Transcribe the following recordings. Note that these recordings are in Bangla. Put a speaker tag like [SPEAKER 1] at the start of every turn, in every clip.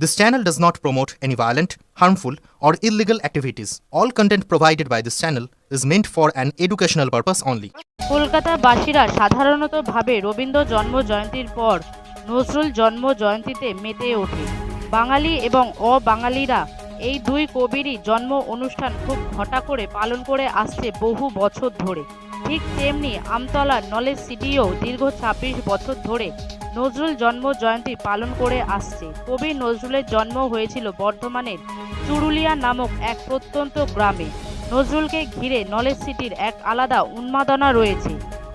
[SPEAKER 1] This channel does not promote any violent, harmful, or illegal activities. All content provided by this channel is meant for an educational purpose only.
[SPEAKER 2] কলকাতাবাসীরা সাধারণত ভাবে রবীন্দ্র জন্ম জয়ন্তীর পর নজরুল জন্ম জয়ন্তীতে মেতে ওঠে বাঙালি এবং অবাঙালিরা এই দুই কবিরই জন্ম অনুষ্ঠান খুব ঘটা করে পালন করে আসছে বহু বছর ধরে। ঠিক তেমনি আমতলার নলেজ সিটিও দীর্ঘ ছাব্বিশ বছর ধরে নজরুল জন্ম জয়ন্তী পালন করে আসছে। কবি নজরুলের জন্ম হয়েছিল বর্ধমানের চুরুলিয়া নামক এক প্রত্যন্ত গ্রামে। নজরুলকে ঘিরে নলেজ সিটির এক আলাদা উন্মাদনা রয়েছে।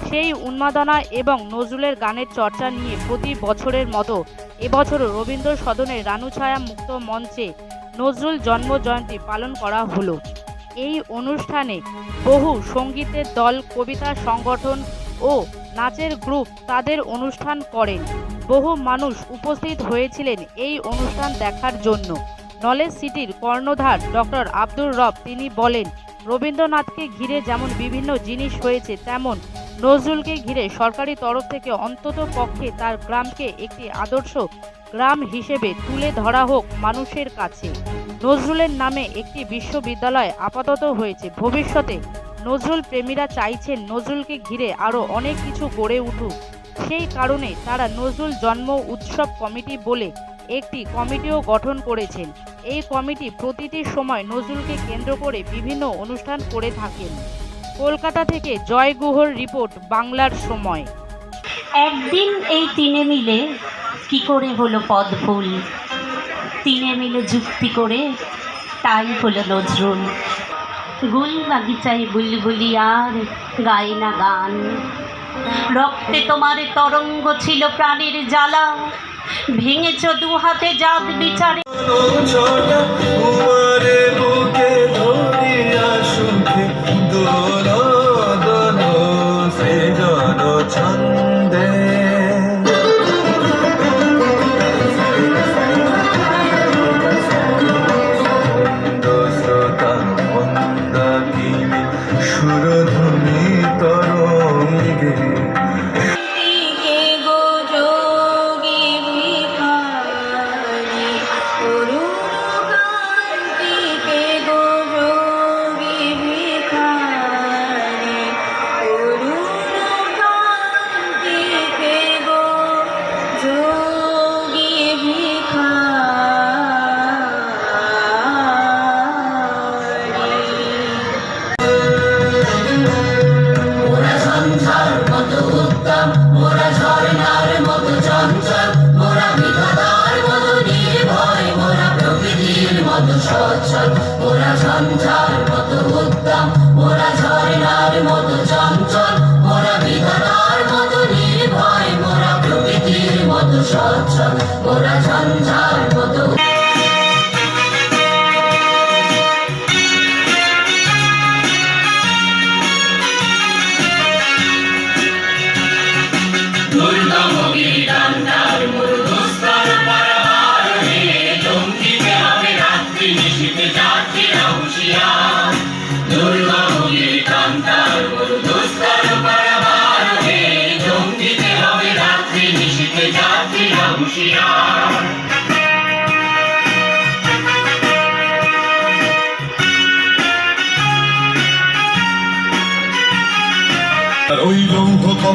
[SPEAKER 2] সেই উন্মাদনা এবং নজরুলের গানের চর্চা নিয়ে প্রতি বছরের মতো এবছরও রবীন্দ্র সদনের রানুছায়া মুক্ত মঞ্চে নজরুল জন্ম জয়ন্তী পালন করা হলো। এই অনুষ্ঠানে বহু সঙ্গীতের দল, কবিতা সংগঠন ও নাচের গ্রুপ তাদের অনুষ্ঠান করেন। বহু মানুষ উপস্থিত হয়েছিলেন এই অনুষ্ঠান দেখার জন্য। নলেজ সিটির কর্ণধার ডক্টর আব্দুর রব তিনি বলেন, রবীন্দ্রনাথকে ঘিরে যেমন বিভিন্ন জিনিস হয়েছে, তেমন নজরুলকে ঘিরে সরকারি তরফ থেকে অন্তত পক্ষে তার গ্রামকে একটি আদর্শ গ্রাম হিসেবে তুলে ধরা হোক মানুষের কাছে। নজরুলের নামে একটি বিশ্ববিদ্যালয় আপাতত হয়েছে। ভবিষ্যতে নজরুল প্রেমীরা চাইছেন নজরুলকে ঘিরে আরও অনেক কিছু গড়ে উঠুক। সেই কারণে তারা নজরুল জন্ম উৎসব কমিটি বলে একটি কমিটিও গঠন করেছেন। এই কমিটি প্রতিটি সময় নজরুলকে কেন্দ্র করে বিভিন্ন অনুষ্ঠান করে থাকেন। কলকাতা থেকে জয় গুহর রিপোর্ট বাংলার সময়।
[SPEAKER 3] একদিন এই তিনে মিলে কি করে হলো পদ পদফুল তিনে মিলে যুক্তি করে তাই হলো নজরুল। গুল বাগিচায় বুলবুলি আর গায় না গান। রক্তে তোমার তরঙ্গ ছিল প্রাণের জ্বালা। ভেঙেছ দু হাতে জাত বিচারে।
[SPEAKER 4] আর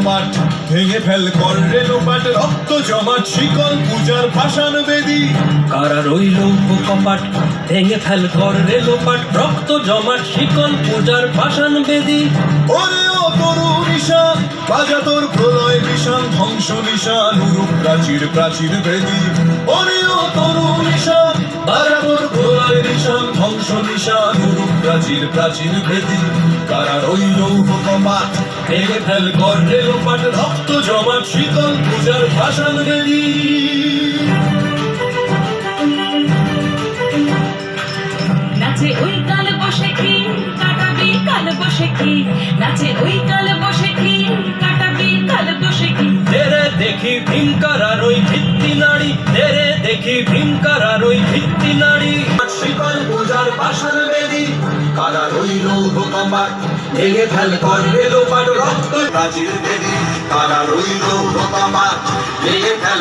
[SPEAKER 4] কপাট ভেঙে ফেল কর রেলোপাট রক্ত জমা শিকল পূজার ভাষান বেদি।
[SPEAKER 5] কারা রইল কপাট ভেঙে ফেল কর রেলোপাট রক্ত জমাট শিকল পূজার পাষাণ বেদী।
[SPEAKER 4] ওরে ও তরু নিশান বাজা তোর প্রলয় নিশান ধ্বংস নিশান উরুপ প্রাচীর প্রাচীর বেদী। ওরে ও তরু নিশান তোর প্রলয় নিশান ধ্বংস নিশান উরুপ প্রাচীর প্রাচীর বেদী কারা রইল কপাট
[SPEAKER 5] ভেঙে ফেল ঘর রেলোপাট রক্ত জমাট, শীতল পাষাণ বেদী ভীমকার আর ওই ভিত্তি নারী।
[SPEAKER 4] পূজার বেদী। কারা রইল কপাট ভেঙে ফেল রক্ত প্রাচীর বেদী। কারা রইল কপাট ভেঙে ফেল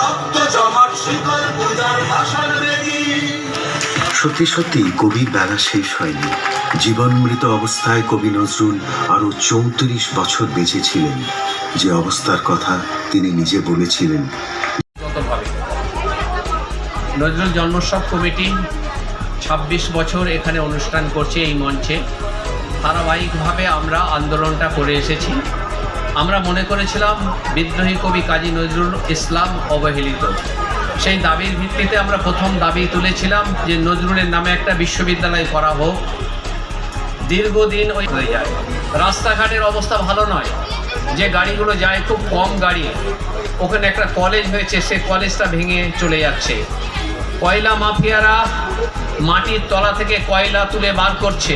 [SPEAKER 4] রক্ত পূজার বেদী।
[SPEAKER 6] সত্যি সত্যি কবির বেলা শেষ হয়নি। জীবনমৃত অবস্থায় কবি নজরুল আরও চৌত্রিশ বছর বেঁচে ছিলেন। যে অবস্থার কথা তিনি নিজে বলেছিলেন।
[SPEAKER 7] নজরুল জন্মোৎসব কমিটি ছাব্বিশ বছর এখানে অনুষ্ঠান করছে এই মঞ্চে। ধারাবাহিকভাবে আমরা আন্দোলনটা করে এসেছি। আমরা মনে করেছিলাম বিদ্রোহী কবি কাজী নজরুল ইসলাম অবহেলিত। সেই দাবির ভিত্তিতে আমরা প্রথম দাবি তুলেছিলাম যে নজরুলের নামে একটা বিশ্ববিদ্যালয় করা হোক। দীর্ঘদিন ওই হয়ে যায়। রাস্তাঘাটের অবস্থা ভালো নয়। যে গাড়িগুলো যায় খুব কম গাড়ি। ওখানে একটা কলেজ হয়েছে সে কলেজটা ভেঙে চলে যাচ্ছে। কয়লা মাফিয়ারা মাটির তলা থেকে কয়লা তুলে বার করছে।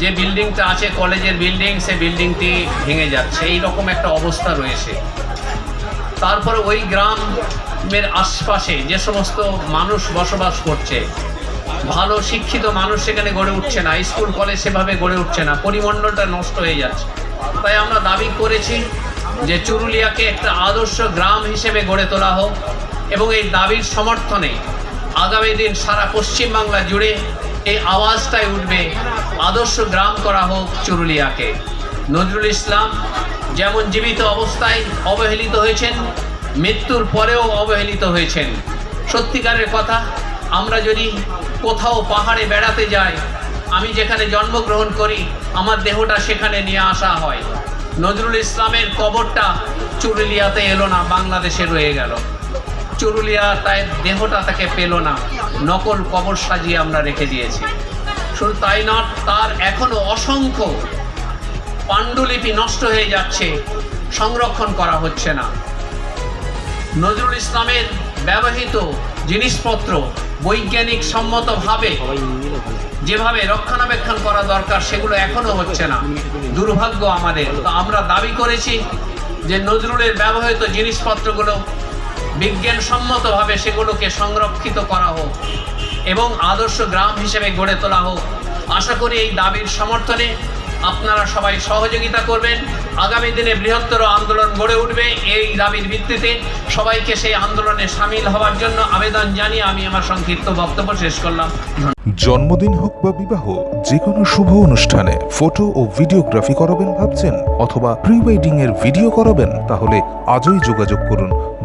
[SPEAKER 7] যে বিল্ডিংটা আছে, কলেজের বিল্ডিং, সে বিল্ডিংটি ভেঙে যাচ্ছে। এই রকম একটা অবস্থা রয়েছে। তারপরে ওই গ্রামের আশপাশে যে সমস্ত মানুষ বসবাস করছে, ভালো শিক্ষিত মানুষ সেখানে গড়ে উঠছে না, স্কুল, কলেজ সেভাবে গড়ে উঠছে না, পরিমণ্ডলটা নষ্ট হয়ে যাচ্ছে। তাই আমরা দাবি করেছি যে চুরুলিয়াকে একটা আদর্শ গ্রাম হিসেবে গড়ে তোলা হোক এবং এই দাবির সমর্থনে আগামী দিন সারা পশ্চিমবাংলা জুড়ে এই আওয়াজটাই উঠবে। আদর্শ গ্রাম করা হোক চুরুলিয়াকে। নজরুল ইসলাম যেমন জীবিত অবস্থায় অবহেলিত হয়েছেন, মৃত্যুর পরেও অবহেলিত হয়েছেন। সত্যিকারের কথা, আমরা যদি কোথাও পাহাড়ে বেড়াতে যাই, আমি যেখানে জন্মগ্রহণ করি, আমার দেহটা সেখানে নিয়ে আসা হয়। নজরুল ইসলামের কবরটা চুরুলিয়াতে এলো না, বাংলাদেশে রয়ে গেল। চুরুলিয়া তাই দেহটা তাকে পেল না। নকল কবর সাজিয়ে আমরা রেখে দিয়েছি। শুধু তাই নয়, তার এখনও অসংখ্য পাণ্ডুলিপি নষ্ট হয়ে যাচ্ছে, সংরক্ষণ করা হচ্ছে না। নজরুল ইসলামের ব্যবহৃত জিনিসপত্র বৈজ্ঞানিক সম্মতভাবে যেভাবে রক্ষণাবেক্ষণ করা দরকার, সেগুলো এখনও হচ্ছে না। দুর্ভাগ্য আমাদের। তো আমরা দাবি করেছি যে নজরুলের ব্যবহৃত জিনিসপত্রগুলো বিজ্ঞানসম্মতভাবে সেগুলোকে সংরক্ষিত করা হোক এবং আদর্শ গ্রাম হিসেবে গড়ে তোলা হোক। আশা করি এই দাবির সমর্থনে আপনারা সবাই সহযোগিতা করবেন। আগামী দিনে বৃহত্তর আন্দোলন গড়ে উঠবে। এই দাবির ভিত্তিতে সবাইকে সেই আন্দোলনে সামিল হওয়ার জন্য আবেদন জানিয়ে আমি আমার সংক্ষিপ্ত বক্তব্য শেষ করলাম।
[SPEAKER 8] জন্মদিন হোক বা বিবাহ যে কোনো শুভ অনুষ্ঠানে ফটো ও ভিডিওগ্রাফি করাবেন ভাবছেন অথবা প্রি ওয়েডিং এর ভিডিও করাবেন, তাহলে আজই যোগাযোগ করুন।